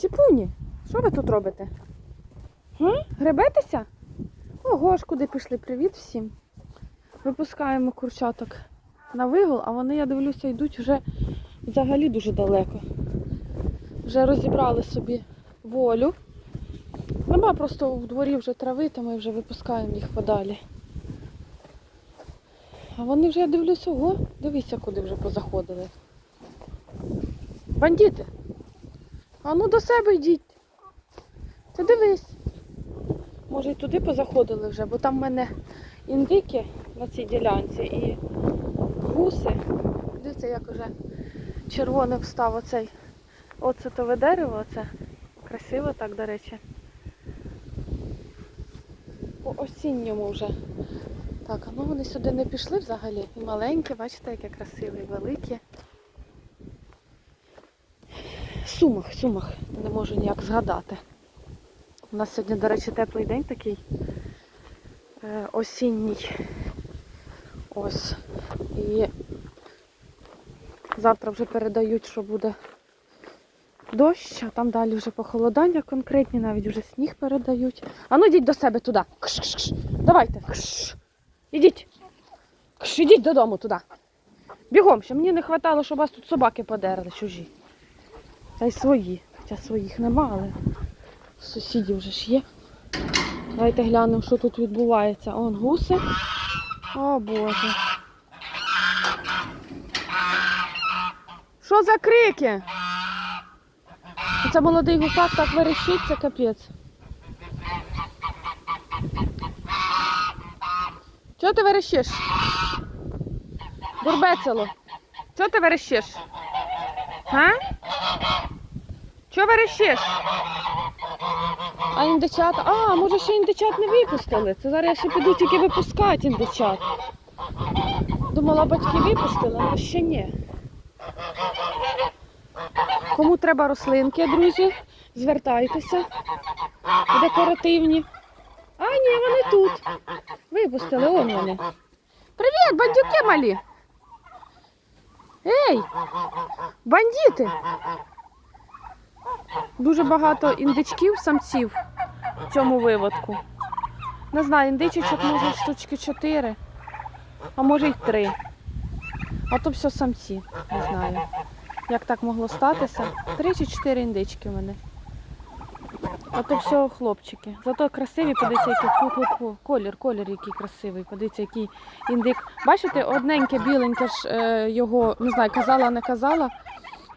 Чіпуні, що ви тут робите? М? Гребетеся? Ого ж, куди пішли? Привіт всім. Випускаємо курчаток на вигул, а вони, я дивлюся, йдуть вже взагалі дуже далеко. Вже розібрали собі волю. Нема просто в дворі вже трави, то ми вже випускаємо їх подалі. А вони вже, я дивлюся, ого, дивіться, куди вже позаходили. Бандити! А ну до себе йдіть. Ти дивись. Може і туди позаходили вже, бо там в мене індики на цій ділянці і гуси. Дивіться, як уже червоне встав оцей оцетове дерево. Оце. Красиво так, до речі. По осінньому вже. Так, а ну вони сюди не пішли взагалі. І маленькі, бачите, яке красиве, і Сумах, сумах. Не можу ніяк згадати. У нас сьогодні, до речі, теплий день такий е, осінній. Ось. І завтра вже передають, що буде дощ, а там далі вже похолодання конкретні, навіть вже сніг передають. А ну йдіть до себе туди. Кш-кш-кш. Давайте. Кш. Ідіть. Кш, ідіть додому туди. Бігом, ще мені не вистачало, щоб вас тут собаки подерли чужі. Та й свої. Хоча своїх нема, але сусідів вже ж є. Давайте глянемо, що тут відбувається. Он гуси. О Боже. Що за крики? Це молодий гусак так верещить, це капець. Чого ти верещиш? Бурбецело. Чого ти верещиш? Га? Чого верещиш? А індичата. А, може ще індичат не випустили. Це зараз я ще піду тільки випускати індичат. Думала, батьки випустили, але ще ні. Кому треба рослинки, друзі, звертайтеся. Декоративні. А, ні, вони тут. Випустили, он вони. Привіт, бандюки малі. Ей! Бандити! Дуже багато індичків, самців в цьому виводку. Не знаю, індичечок може штучки 4, а може й 3. А то все самці, не знаю. Як так могло статися? Три чи чотири індички в мене. А то все хлопчики. Зато красиві, подивіться, який фу, фу, фу. колір, колір який красивий. Подивіться, який індик. Бачите, одненьке біленьке ж е, його, не знаю, казала, не казала.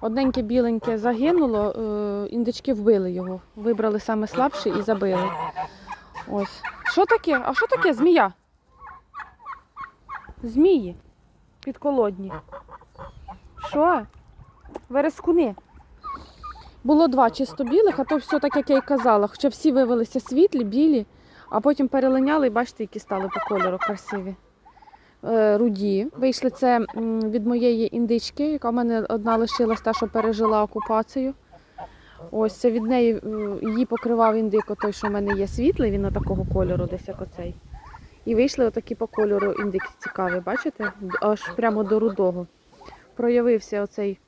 Одненьке біленьке загинуло, е, індички вбили його. Вибрали саме слабший і забили. Ось. Що таке? А що таке? Змія? Змії. Підколодні. Що? Верескуни. Було два чисто білих, а то все так, як я й казала. Хоча всі виявилися світлі, білі, а потім перелиняли і бачите, які стали по кольору красиві. Е, руді. Вийшли це від моєї індички, яка в мене одна лишилась, та, що пережила окупацію. Ось це від неї е, її покривав індик, той, що в мене є світлий, він такого кольору, десь як оцей. І вийшли отакі по кольору індики цікаві, бачите? Аж прямо до рудого. Проявився оцей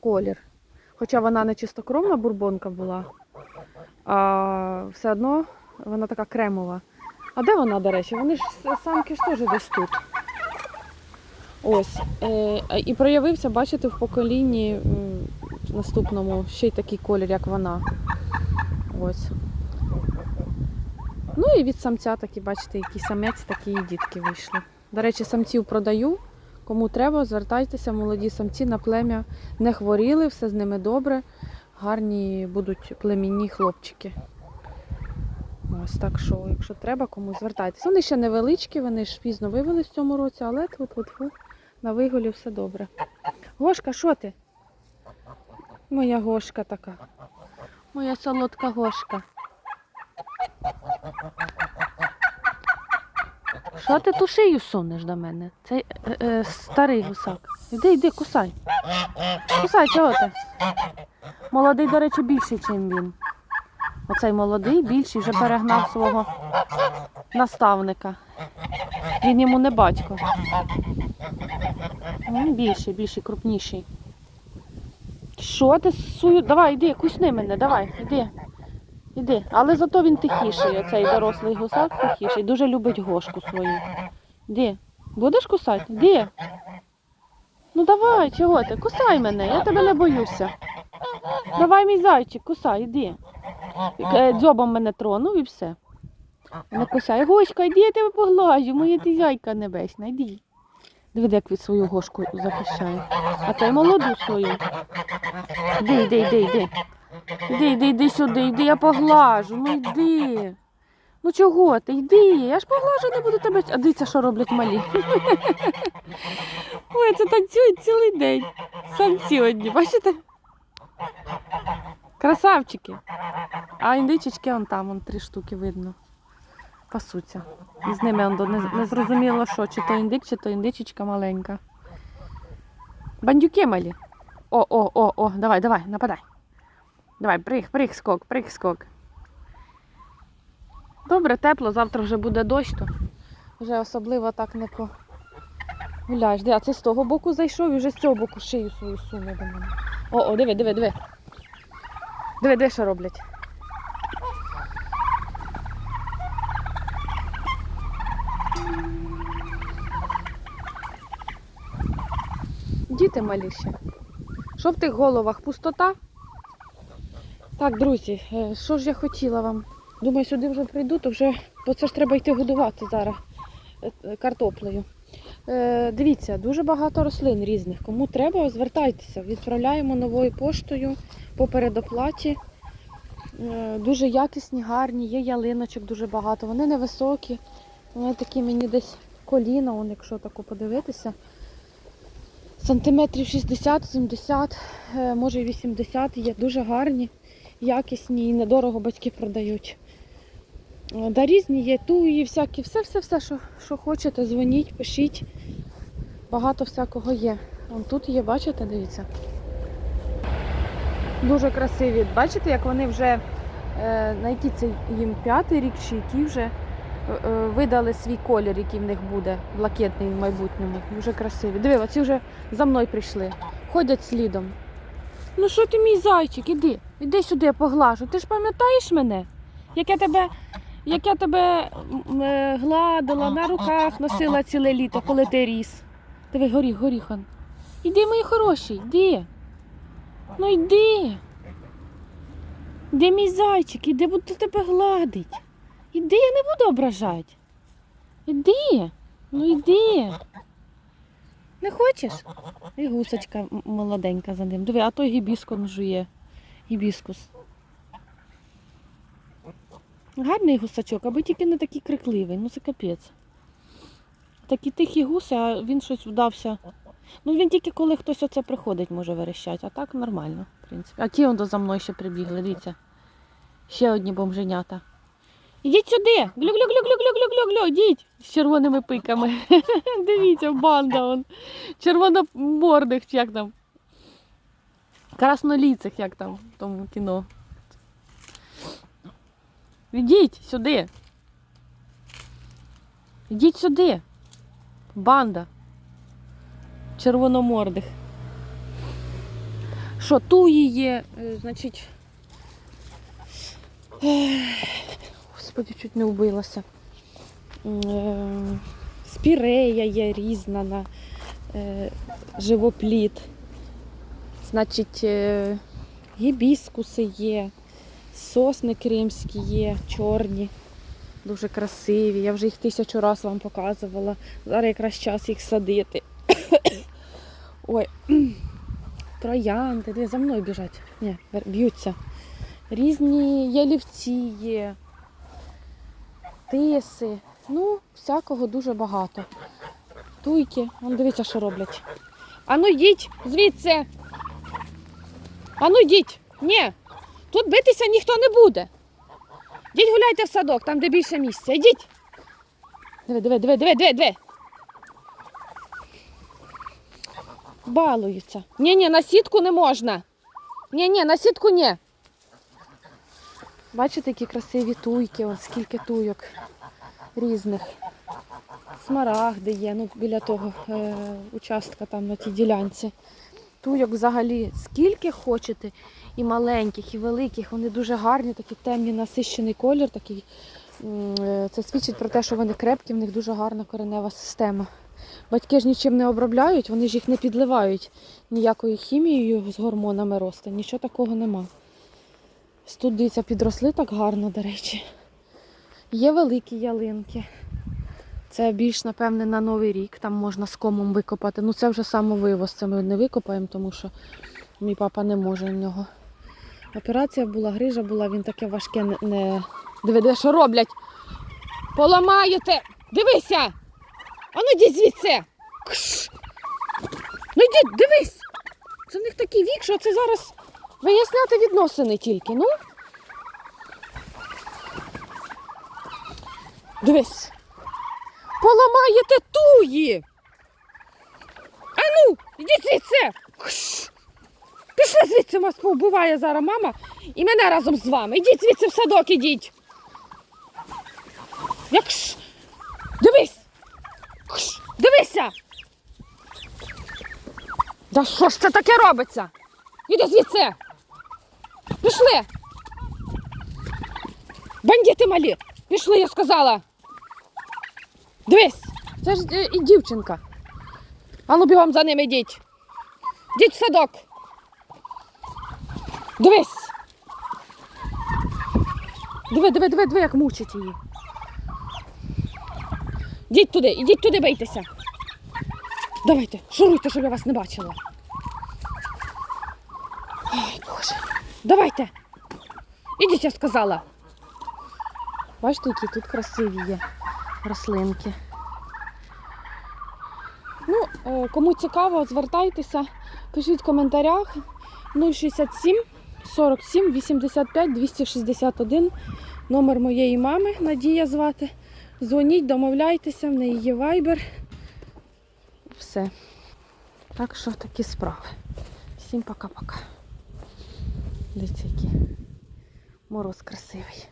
колір. Хоча вона не чистокровна бурбонка була, а все одно вона така кремова. А де вона, до речі? Вони ж самки ж теж десь тут. Ось. Е, і проявився, бачите, в поколінні м, наступному ще й такий колір, як вона. Ось. Ну і від самця такі, бачите, який самець, такі і дітки вийшли. До речі, самців продаю. Кому треба, звертайтеся, молоді самці на плем'я не хворіли, все з ними добре. Гарні будуть племінні хлопчики. Ось так що, якщо треба, кому звертайтеся. Вони ще невеличкі, вони ж пізно вивели в цьому році, але тьфу-тьфу-тьфу, на виголі все добре. Гошка, що ти? Моя гошка така. Моя солодка гошка. Що ти ту шию сунеш до мене? Це е, е, старий гусак. Іди, йди, кусай. Кусай, чого ти? Молодий, до речі, більший, ніж він. Оцей молодий, більший, вже перегнав свого наставника. Він йому не батько. Він більший, більший, крупніший. Що ти сую? Давай, іди, кусни мене, давай, іди. Іди. Але зато він тихіший, оцей дорослий гусак тихіший. Дуже любить гошку свою. Іди. Будеш кусати? Іди. Ну давай, чого ти? Кусай мене, я тебе не боюся. Давай, мій зайчик, кусай, іди. Дзьобом мене тронув і все. Не кусай. Гошка, йди, я тебе поглажу, моя ти зайка небесна, йди. Диви, як від свою гошку захищає. А цей молоду свою. Іди, іди, іди, іди. Іди, іди, іди сюди, іди, я поглажу, ну йди. Ну чого ти? Йди, я ж поглажу, не буду тебе. А дивіться, що роблять малі. Ой, це танцюють цілий день. Самці одні, бачите? Красавчики. А індичечки он там, он три штуки видно. Пасуться. І з ними он не, не зрозуміло що, чи то індик, чи то індичечка маленька. Бандюки малі. О, о, о, о, давай, давай, нападай. Давай, приг, приг, скок, приг, скок. Добре, тепло, завтра вже буде дощ, то вже особливо так не погуляєш. Де, а це з того боку зайшов і вже з цього боку шию свою суне до мене. О, о, диви, диви, диви. Диви, диви, що роблять. Діти малі. Що в тих головах? Пустота? Так, друзі, е, що ж я хотіла вам? Думаю, сюди вже прийду, то вже, бо це ж треба йти годувати зараз е, е, картоплею. Дивіться, дуже багато рослин різних. Кому треба, звертайтеся. Відправляємо новою поштою по передоплаті. Дуже якісні, гарні, є ялиночок дуже багато. Вони невисокі. Вони такі мені десь коліна, якщо тако подивитися. Сантиметрів 60-70, е, може і 80 є. Дуже гарні, якісні і недорого батьки продають. Е, Да різні є, туї, всякі, все-все-все, що, що хочете, дзвоніть, пишіть. Багато всякого є. Вон тут є, бачите, дивіться. Дуже красиві. Бачите, як вони вже е, на який це їм п'ятий рік чи який вже видали свій колір, який в них буде, блакитний в майбутньому. Дуже красиві. Диви, оці вже за мною прийшли. Ходять слідом. Ну що ти, мій зайчик, іди, іди сюди, я поглажу. Ти ж пам'ятаєш мене? Як я тебе, як я тебе е, гладила, на руках носила ціле літо, коли ти ріс. Диви, горіх, горіхон. Іди, мої хороші, йди. Ну йди. Де мій зайчик, іди буду тебе гладить. Іди, я не буду ображати. Іди, ну йди. Не хочеш? І гусочка молоденька за ним. Диви, а той гібіскон жує. Гібіскус. Гарний гусачок, аби тільки не такий крикливий, ну це капець. Такі тихі гуси, а він щось вдався. Ну він тільки коли хтось оце приходить, може верещать, а так нормально, в принципі. А ті он за мною ще прибігли, дивіться. Ще одні бомженята. Ідіть сюди! Глю-глю-глю-глю-глю-глю-глю, ідіть! З червоними пиками. Дивіться, банда он. Червономордих, як там. Красноліцих, як там в тому кіно. Ідіть сюди. Ідіть сюди. Банда. Червономордих. Що, туї є, е, значить. Господи, чуть не вбилася. Е, Спірея є різна на е, живопліт. Значить, е, гібіскуси є, сосни кримські є, чорні, дуже красиві. Я вже їх тисячу разів вам показувала. Зараз якраз час їх садити. Ой, троянди, де за мною біжать. Ні, б'ються. Різні ялівці є, тиси. Ну, всякого дуже багато. Туйки, вон дивіться, що роблять. Ану йдіть звідси. Ану йдіть. Ні. Тут битися ніхто не буде. Йдіть гуляйте в садок, там де більше місця. Йдіть. Диви, диви, диви, диви, диви, диви. Балуються. Ні, ні, на сітку не можна. Ні, ні, на сітку ні. Бачите, які красиві туйки, ось скільки туйок різних. Смарагди є, ну, біля того е, участка там на тій ділянці. Туйок взагалі скільки хочете, і маленьких, і великих. Вони дуже гарні, такі темні, насищений колір. Такий. Е, Це свідчить про те, що вони крепкі, в них дуже гарна коренева система. Батьки ж нічим не обробляють, вони ж їх не підливають ніякою хімією з гормонами росту, нічого такого нема. Тут, дивіться, підросли так гарно, до речі. Є великі ялинки. Це більш, напевне, на Новий рік. Там можна з комом викопати. Ну, це вже самовивоз, це ми не викопаємо, тому що мій папа не може в нього. Операція була, грижа була, він таке важке не. не... Диви, що роблять? Поламаєте! Дивися! А ну йдіть звідси! Кш! Ну йдіть, дивись! Це в них такий вік, що це зараз виясняти відносини тільки, ну. Дивись. Поламаєте туї. Ану, йдіть звідси. Пішли звідси, вас повбиває зараз мама і мене разом з вами. Ідіть звідси в садок, ідіть. Як ж. Дивись. Кш. Дивися. Да що ж це таке робиться? Іди звідси. Пішли. Бандити малі. Пішли, я сказала. Дивись, це ж е, і дівчинка. Ану бігом за ними йдіть. Йдіть в садок. Дивись. Диви, диви, диви, диви, як мучить її. Йдіть туди, ідіть туди, бийтеся. Давайте, шуруйте, щоб я вас не бачила. Ой, Боже. Давайте. Ідіть, я сказала. Бачите, які тут красиві є рослинки. Ну, е, кому цікаво, звертайтеся, пишіть в коментарях 067 47 85 261. Номер моєї мами Надія звати. Дзвоніть, домовляйтеся, в неї є вайбер. Все. Так що такі справи. Всім пока-пока. Дивіться, який мороз красивий.